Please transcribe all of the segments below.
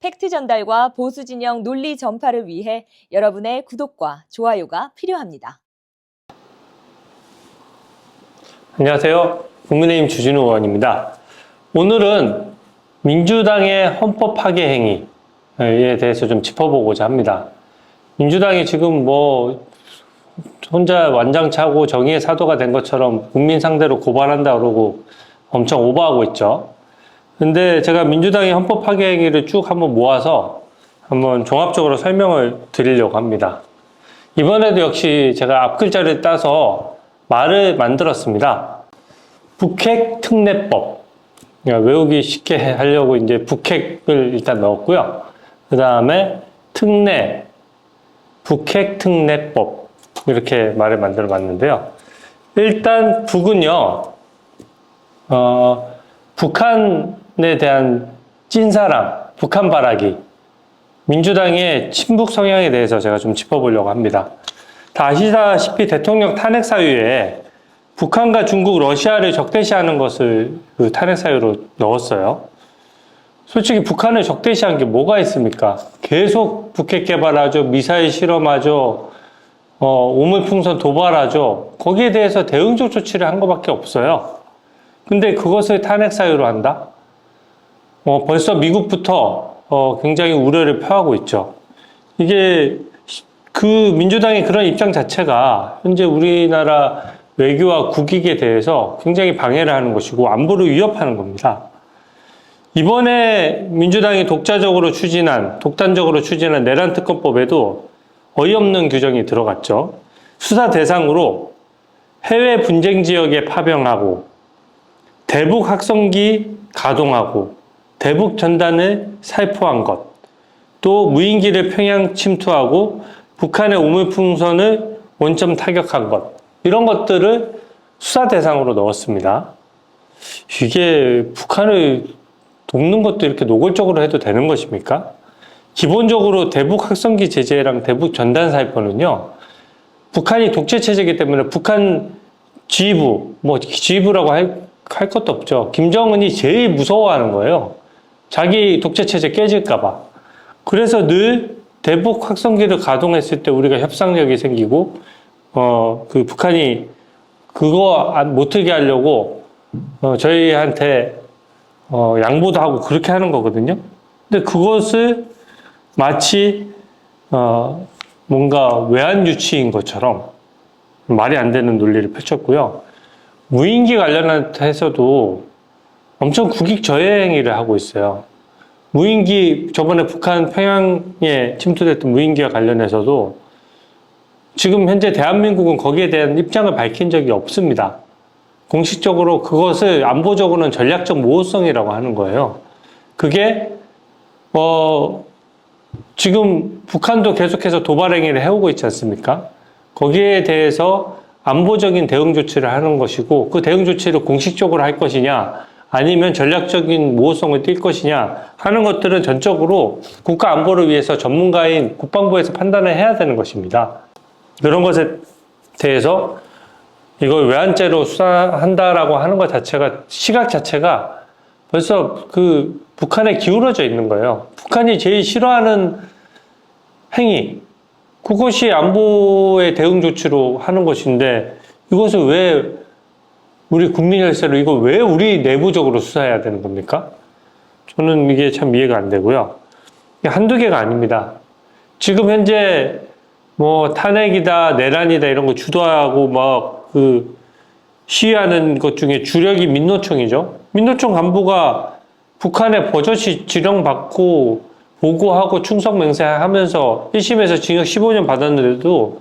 팩트 전달과 보수 진영 논리 전파를 위해 여러분의 구독과 좋아요가 필요합니다. 안녕하세요. 국민의힘 주진우 의원입니다. 오늘은 민주당의 헌법 파괴 행위에 대해서 좀 짚어보고자 합니다. 민주당이 지금 뭐 혼자 완장차고 정의의 사도가 된 것처럼 국민 상대로 고발한다 그러고 엄청 오버하고 있죠. 근데 제가 민주당의 헌법 파괴 행위를 쭉 한번 모아서 한번 종합적으로 설명을 드리려고 합니다. 이번에도 역시 제가 앞글자를 따서 말을 만들었습니다. 북핵 특례법. 그러니까 외우기 쉽게 하려고 이제 북핵을 일단 넣었고요. 그 다음에 특례, 북핵 특례법. 이렇게 말을 만들어 봤는데요. 일단 북은요, 어, 북한에 대한 찐사랑, 북한 바라기, 민주당의 친북 성향에 대해서 제가 좀 짚어보려고 합니다. 다 아시다시피 대통령 탄핵 사유에 북한과 중국, 러시아를 적대시하는 것을 그 탄핵 사유로 넣었어요. 솔직히 북한을 적대시한 게 뭐가 있습니까? 계속 북핵 개발하죠, 미사일 실험하죠, 어, 우물풍선 도발하죠. 거기에 대해서 대응적 조치를 한 것밖에 없어요. 근데 그것을 탄핵 사유로 한다? 어, 벌써 미국부터 어, 굉장히 우려를 표하고 있죠. 이게 그 민주당의 그런 입장 자체가 현재 우리나라 외교와 국익에 대해서 굉장히 방해를 하는 것이고 안보를 위협하는 겁니다. 이번에 민주당이 독자적으로 추진한, 독단적으로 추진한 내란 특검법에도 어이없는 규정이 들어갔죠. 수사 대상으로 해외 분쟁 지역에 파병하고 대북 확성기 가동하고 대북 전단을 살포한 것, 또 무인기를 평양 침투하고 북한의 우물풍선을 원점 타격한 것, 이런 것들을 수사 대상으로 넣었습니다. 이게 북한을 돕는 것도 이렇게 노골적으로 해도 되는 것입니까? 기본적으로 대북 확성기 제재랑 대북 전단 살포는요, 북한이 독재 체제이기 때문에 북한 지휘부, 뭐 지휘부라고 할, 할 것도 없죠. 김정은이 제일 무서워하는 거예요. 자기 독재 체제 깨질까봐. 그래서 늘 대북 확성기를 가동했을 때 우리가 협상력이 생기고, 어, 그 북한이 그거 안- 못하게 하려고, 어, 저희한테, 어, 양보도 하고 그렇게 하는 거거든요. 근데 그것을 마치, 어, 뭔가 외환 유치인 것처럼 말이 안 되는 논리를 펼쳤고요. 무인기 관련해서도 엄청 국익 저해 행위를 하고 있어요. 무인기 저번에 북한 평양에 침투됐던 무인기와 관련해서도 지금 현재 대한민국은 거기에 대한 입장을 밝힌 적이 없습니다. 공식적으로 그것을 안보적으로는 전략적 모호성이라고 하는 거예요. 그게 어 지금 북한도 계속해서 도발 행위를 해오고 있지 않습니까? 거기에 대해서 안보적인 대응 조치를 하는 것이고 그 대응 조치를 공식적으로 할 것이냐 아니면 전략적인 모호성을 띌 것이냐 하는 것들은 전적으로 국가 안보를 위해서 전문가인 국방부에서 판단을 해야 되는 것입니다. 그런 것에 대해서 이걸 외환죄로 수사한다라고 하는 것 자체가 시각 자체가 벌써 그 북한에 기울어져 있는 거예요. 북한이 제일 싫어하는 행위, 그것이 안보의 대응 조치로 하는 것인데 이것을 왜 우리 국민 열세로 이거 왜 우리 내부적으로 수사해야 되는 겁니까? 저는 이게 참 이해가 안 되고요. 한두 개가 아닙니다. 지금 현재 뭐 탄핵이다, 내란이다 이런 거 주도하고 막 그 시위하는 것 중에 주력이 민노총이죠. 민노총 간부가 북한에 버젓이 지령받고 보고하고 충성 맹세하면서 1심에서 징역 15년 받았는데도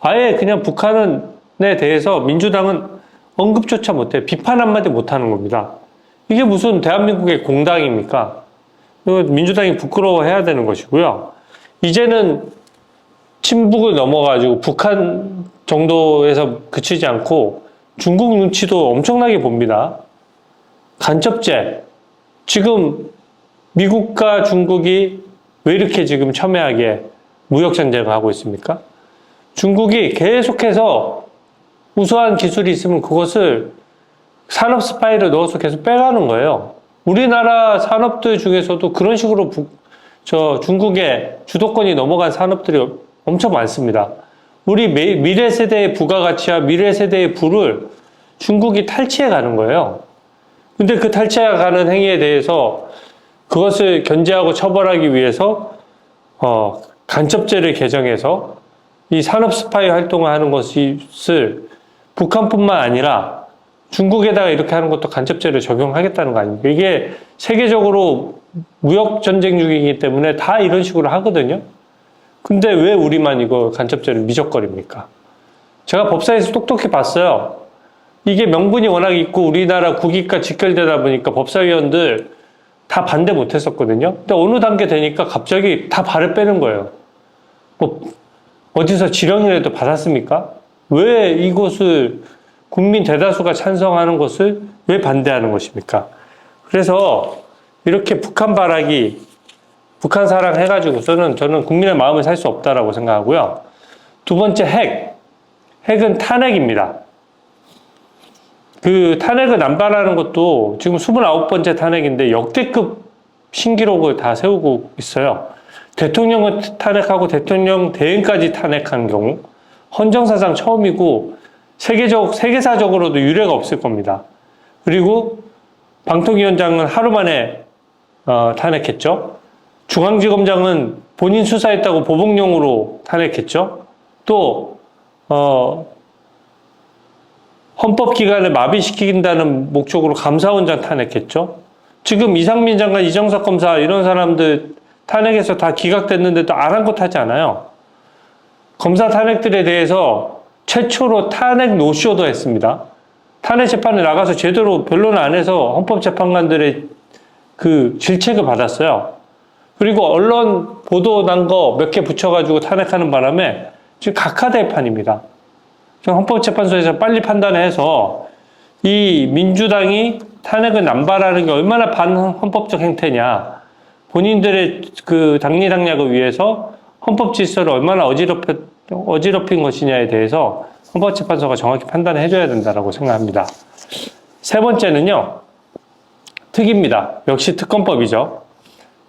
아예 그냥 북한에 대해서 민주당은 언급조차 못해 비판 한마디 못하는 겁니다. 이게 무슨 대한민국의 공당입니까? 민주당이 부끄러워해야 되는 것이고요. 이제는 친북을 넘어가지고 북한 정도에서 그치지 않고 중국 눈치도 엄청나게 봅니다. 간첩죄. 지금 미국과 중국이 왜 이렇게 지금 첨예하게 무역전쟁을 하고 있습니까? 중국이 계속해서 우수한 기술이 있으면 그것을 산업 스파이를 넣어서 계속 빼가는 거예요. 우리나라 산업들 중에서도 그런 식으로 부- 저 중국의 주도권이 넘어간 산업들이 엄청 많습니다. 우리 미- 미래 세대의 부가가치와 미래 세대의 부를 중국이 탈취해 가는 거예요. 근데 그 탈취해 가는 행위에 대해서 그것을 견제하고 처벌하기 위해서 어, 간첩죄를 개정해서 이 산업 스파이 활동을 하는 것을 북한뿐만 아니라 중국에다가 이렇게 하는 것도 간첩죄를 적용하겠다는 거 아닙니까? 이게 세계적으로 무역 전쟁 중이기 때문에 다 이런 식으로 하거든요. 근데 왜 우리만 이거 간첩죄를 미적거립니까? 제가 법사에서 똑똑히 봤어요. 이게 명분이 워낙 있고 우리나라 국익과 직결되다 보니까 법사위원들 다 반대 못 했었거든요. 근데 어느 단계 되니까 갑자기 다 발을 빼는 거예요. 뭐, 어디서 지령이라도 받았습니까? 왜 이것을 국민 대다수가 찬성하는 것을 왜 반대하는 것입니까? 그래서 이렇게 북한 바라기, 북한 사랑 해가지고서는 저는 국민의 마음을 살 수 없다라고 생각하고요. 두 번째 핵. 핵은 탄핵입니다. 그 탄핵을 남발하는 것도 지금 29번째 탄핵인데 역대급 신기록을 다 세우고 있어요. 대통령을 탄핵하고 대통령 대행까지 탄핵한 경우 헌정사상 처음이고 세계적 세계사적으로도 유례가 없을 겁니다. 그리고 방통위원장은 하루 만에 어, 탄핵했죠. 중앙지검장은 본인 수사했다고 보복용으로 탄핵했죠. 또 어, 헌법 기관을 마비시킨다는 목적으로 감사원장 탄핵했죠. 지금 이상민 장관, 이정석 검사 이런 사람들 탄핵해서 다 기각됐는데도 아랑곳 하지 않아요. 검사 탄핵들에 대해서 최초로 탄핵 노쇼도 했습니다. 탄핵 재판에 나가서 제대로 변론 안 해서 헌법재판관들의 그 질책을 받았어요. 그리고 언론 보도 난 거 몇 개 붙여가지고 탄핵하는 바람에 지금 각하대판입니다. 헌법재판소에서 빨리 판단해서 이 민주당이 탄핵을 남발하는 게 얼마나 반헌법적 행태냐. 본인들의 그 당리당략을 위해서 헌법 질서를 얼마나 어지럽, 어지럽힌 것이냐에 대해서 헌법재판소가 정확히 판단을 해줘야 된다고 생각합니다. 세 번째는요, 특입니다. 역시 특검법이죠.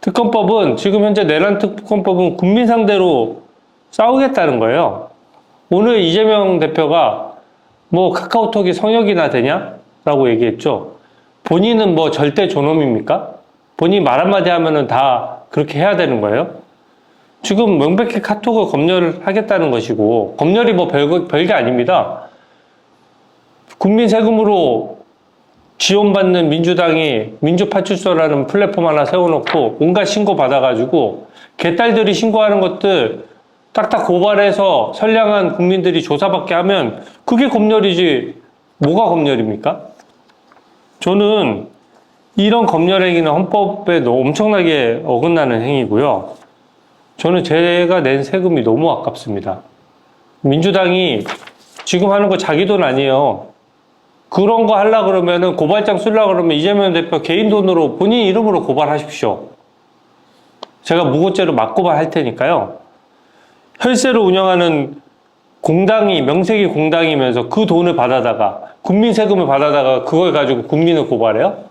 특검법은 지금 현재 내란 특검법은 국민 상대로 싸우겠다는 거예요. 오늘 이재명 대표가 뭐 카카오톡이 성역이나 되냐? 라고 얘기했죠. 본인은 뭐 절대 존엄입니까? 본인 말 한마디 하면은 다 그렇게 해야 되는 거예요? 지금 명백히 카톡을 검열을 하겠다는 것이고, 검열이 뭐 별거, 별게 아닙니다. 국민 세금으로 지원받는 민주당이 민주파출소라는 플랫폼 하나 세워놓고 온갖 신고 받아가지고 개딸들이 신고하는 것들 딱딱 고발해서 선량한 국민들이 조사받게 하면 그게 검열이지 뭐가 검열입니까? 저는 이런 검열 행위는 헌법에 엄청나게 어긋나는 행위고요. 저는 제가 낸 세금이 너무 아깝습니다. 민주당이 지금 하는 거 자기 돈 아니에요. 그런 거 하려 그러면은 고발장 쓰려 그러면 이재명 대표 개인 돈으로 본인 이름으로 고발하십시오. 제가 무고죄로 맞고발 할 테니까요. 혈세를 운영하는 공당이 명색이 공당이면서 그 돈을 받아다가 국민 세금을 받아다가 그걸 가지고 국민을 고발해요?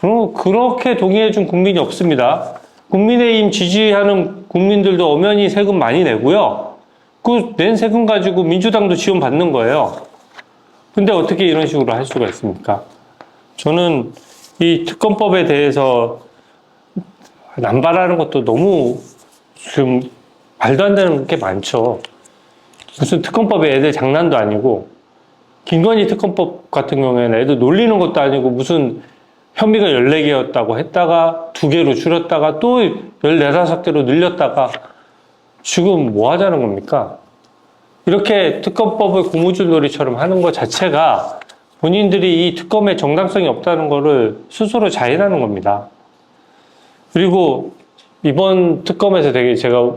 그럼 그렇게 동의해준 국민이 없습니다. 국민의힘 지지하는 국민들도 엄연히 세금 많이 내고요. 그 낸 세금 가지고 민주당도 지원 받는 거예요. 근데 어떻게 이런 식으로 할 수가 있습니까? 저는 이 특검법에 대해서 남발하는 것도 너무 지금 말도 안 되는 게 많죠. 무슨 특검법에 애들 장난도 아니고, 김건희 특검법 같은 경우에는 애들 놀리는 것도 아니고, 무슨 혐의가 14개였다고 했다가, 두 개로 줄였다가, 또 14, 5개로 늘렸다가, 지금 뭐 하자는 겁니까? 이렇게 특검법을 고무줄 놀이처럼 하는 것 자체가 본인들이 이 특검에 정당성이 없다는 것을 스스로 자인하는 겁니다. 그리고 이번 특검에서 되게 제가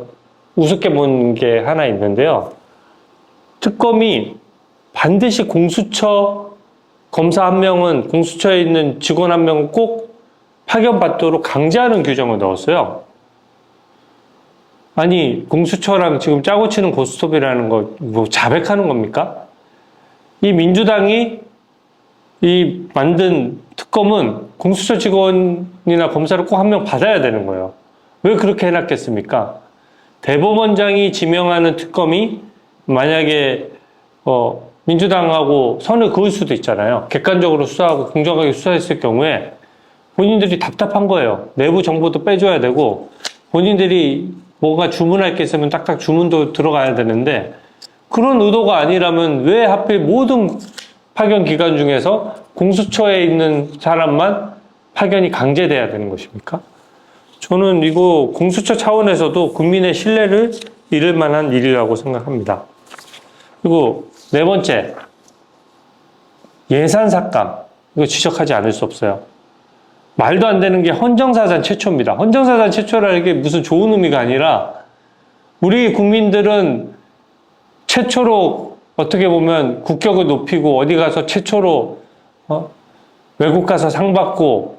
우습게 본 게 하나 있는데요. 특검이 반드시 공수처 검사 한 명은 공수처에 있는 직원 한 명은 꼭 파견받도록 강제하는 규정을 넣었어요. 아니 공수처랑 지금 짜고 치는 고스톱이라는 거 뭐 자백하는 겁니까? 이 민주당이 이 만든 특검은 공수처 직원이나 검사를 꼭 한 명 받아야 되는 거예요. 왜 그렇게 해놨겠습니까? 대법원장이 지명하는 특검이 만약에 어, 민주당하고 선을 그을 수도 있잖아요. 객관적으로 수사하고 공정하게 수사했을 경우에 본인들이 답답한 거예요. 내부 정보도 빼줘야 되고 본인들이 뭔가 주문할 게 있으면 딱딱 주문도 들어가야 되는데 그런 의도가 아니라면 왜 하필 모든 파견 기간 중에서 공수처에 있는 사람만 파견이 강제돼야 되는 것입니까? 저는 이거 공수처 차원에서도 국민의 신뢰를 잃을 만한 일이라고 생각합니다. 그리고 네 번째, 예산 삭감. 이거 지적하지 않을 수 없어요. 말도 안 되는 게 헌정사상 최초입니다. 헌정사상 최초라는 게 무슨 좋은 의미가 아니라 우리 국민들은 최초로 어떻게 보면 국격을 높이고 어디 가서 최초로 어? 외국 가서 상 받고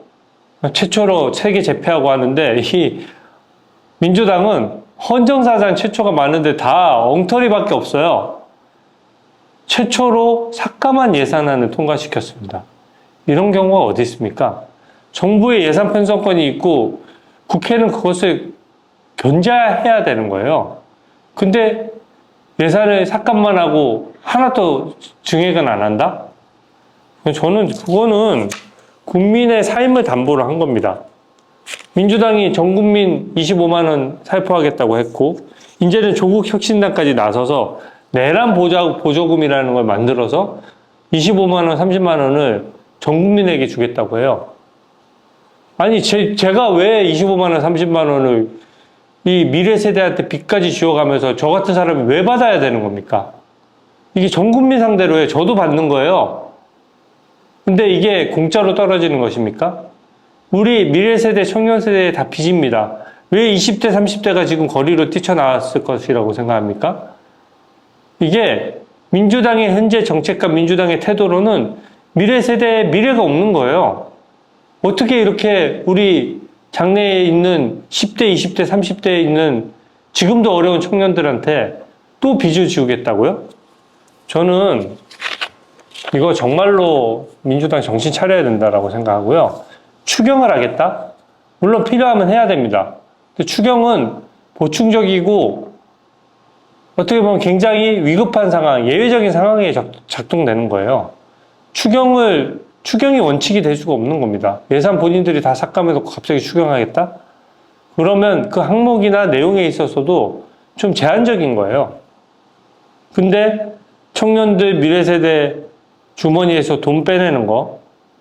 최초로 세계 제패하고 하는데 이 민주당은 헌정사상 최초가 많은데 다 엉터리밖에 없어요. 최초로 삭감한 예산안을 통과시켰습니다. 이런 경우가 어디 있습니까? 정부의 예산 편성권이 있고 국회는 그것을 견제해야 되는 거예요. 근데 예산을 삭감만 하고 하나도 증액은 안 한다? 저는 그거는 국민의 삶을 담보로 한 겁니다. 민주당이 전 국민 25만 원 살포하겠다고 했고 이제는 조국 혁신당까지 나서서 내란 보조금이라는 걸 만들어서 25만 원, 30만 원을 전 국민에게 주겠다고 해요. 아니 제, 제가 왜 25만 원, 30만 원을 이 미래 세대한테 빚까지 지어가면서 저 같은 사람이 왜 받아야 되는 겁니까? 이게 전 국민 상대로 해 저도 받는 거예요. 근데 이게 공짜로 떨어지는 것입니까? 우리 미래 세대, 청년 세대에 다 빚입니다. 왜 20대, 30대가 지금 거리로 뛰쳐나왔을 것이라고 생각합니까? 이게 민주당의 현재 정책과 민주당의 태도로는 미래 세대에 미래가 없는 거예요. 어떻게 이렇게 우리 장래에 있는 10대, 20대, 30대에 있는 지금도 어려운 청년들한테 또 빚을 지우겠다고요? 저는 이거 정말로 민주당 정신 차려야 된다라고 생각하고요. 추경을 하겠다? 물론 필요하면 해야 됩니다. 근데 추경은 보충적이고 어떻게 보면 굉장히 위급한 상황, 예외적인 상황에 작, 작동되는 거예요. 추경을 추경이 원칙이 될 수가 없는 겁니다. 예산 본인들이 다 삭감해놓고 갑자기 추경하겠다? 그러면 그 항목이나 내용에 있어서도 좀 제한적인 거예요. 근데 청년들 미래세대 주머니에서 돈 빼내는 거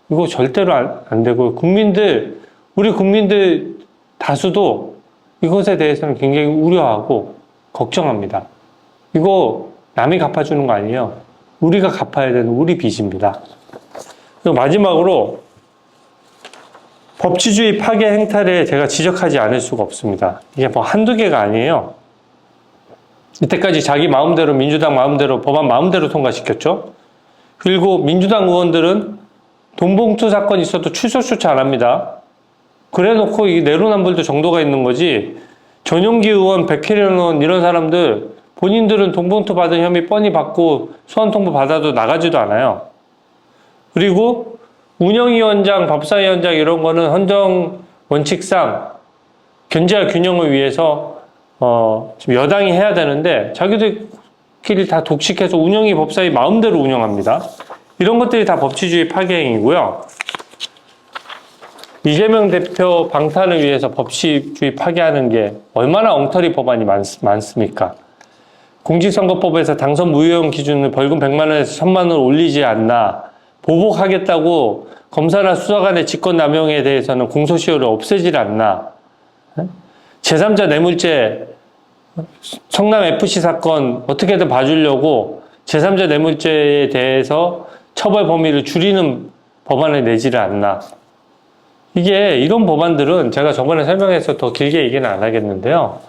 이거 절대로 안, 안 되고 국민들 우리 국민들 다수도 이것에 대해서는 굉장히 우려하고 걱정합니다. 이거 남이 갚아주는 거 아니에요. 우리가 갚아야 되는 우리 빚입니다. 그리고 마지막으로 법치주의 파괴 행태를 제가 지적하지 않을 수가 없습니다. 이게 뭐 한두 개가 아니에요. 이때까지 자기 마음대로 민주당 마음대로 법안 마음대로 통과시켰죠. 그리고 민주당 의원들은 돈봉투 사건 있어도 출석 조차 안 합니다. 그래 놓고 이 내로남불도 정도가 있는 거지. 전용기 의원, 백혜련 의원 이런 사람들 본인들은 돈봉투 받은 혐의 뻔히 받고 소환통보 받아도 나가지도 않아요. 그리고 운영위원장, 법사위원장 이런 거는 헌정 원칙상 견제와 균형을 위해서 어, 지금 여당이 해야 되는데 자기들 끼리 다 독식해서 운영위 법사위 마음대로 운영합니다. 이런 것들이 다 법치주의 파괴행위고요. 이재명 대표 방탄을 위해서 법치주의 파괴하는 게 얼마나 엉터리 법안이 많, 많습니까? 공직선거법에서 당선 무효형 기준을 벌금 100만 원에서 1000만 원 올리지 않나 보복하겠다고 검사나 수사관의 직권 남용에 대해서는 공소시효를 없애질 않나 제3자 뇌물죄 성남 FC 사건 어떻게든 봐주려고 제3자 뇌물죄에 대해서 처벌 범위를 줄이는 법안을 내지를 않나 이게 이런 법안들은 제가 저번에 설명해서 더 길게 얘기는 안 하겠는데요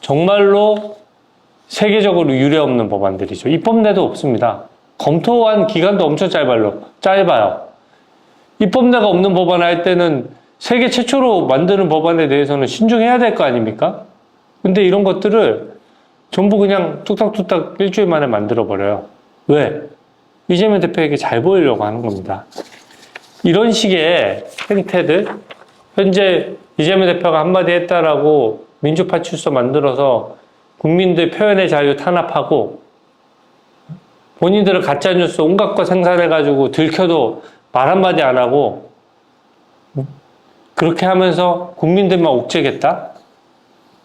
정말로 세계적으로 유례 없는 법안들이죠 입법내도 없습니다 검토한 기간도 엄청 짧아요. 짧아요. 입법내가 없는 법안 할 때는 세계 최초로 만드는 법안에 대해서는 신중해야 될 거 아닙니까? 근데 이런 것들을 전부 그냥 뚝딱뚝딱 일주일 만에 만들어 버려요. 왜? 이재명 대표에게 잘 보이려고 하는 겁니다. 이런 식의 행태들, 현재 이재명 대표가 한마디 했다라고 민주파 출소 만들어서 국민들 표현의 자유 탄압하고 본인들은 가짜뉴스 온갖 거 생산해가지고 들켜도 말 한마디 안 하고 그렇게 하면서 국민들만 옥죄겠다?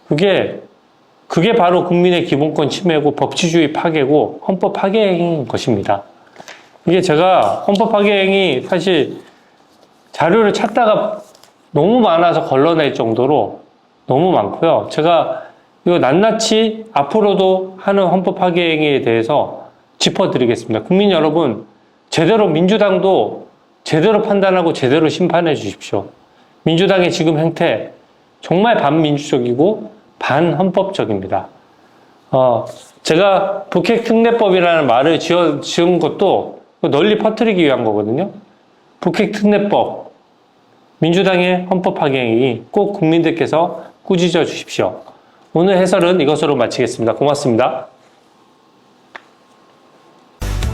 그게 그게 바로 국민의 기본권 침해고 법치주의 파괴고 헌법 파괴행인 것입니다. 이게 제가 헌법 파괴행이 사실 자료를 찾다가 너무 많아서 걸러낼 정도로 너무 많고요. 제가 이거 낱낱이 앞으로도 하는 헌법 파괴행위에 대해서 짚어드리겠습니다. 국민 여러분, 제대로 민주당도 제대로 판단하고 제대로 심판해 주십시오. 민주당의 지금 행태 정말 반민주적이고 반헌법적입니다. 어, 제가 북핵 특례법이라는 말을 지어, 지은 것도 널리 퍼뜨리기 위한 거거든요. 북핵 특례법, 민주당의 헌법 파괴행위 꼭 국민들께서 꾸짖어 주십시오. 오늘 해설은 이것으로 마치겠습니다. 고맙습니다.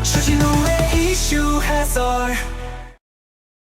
주진우의 이슈 해설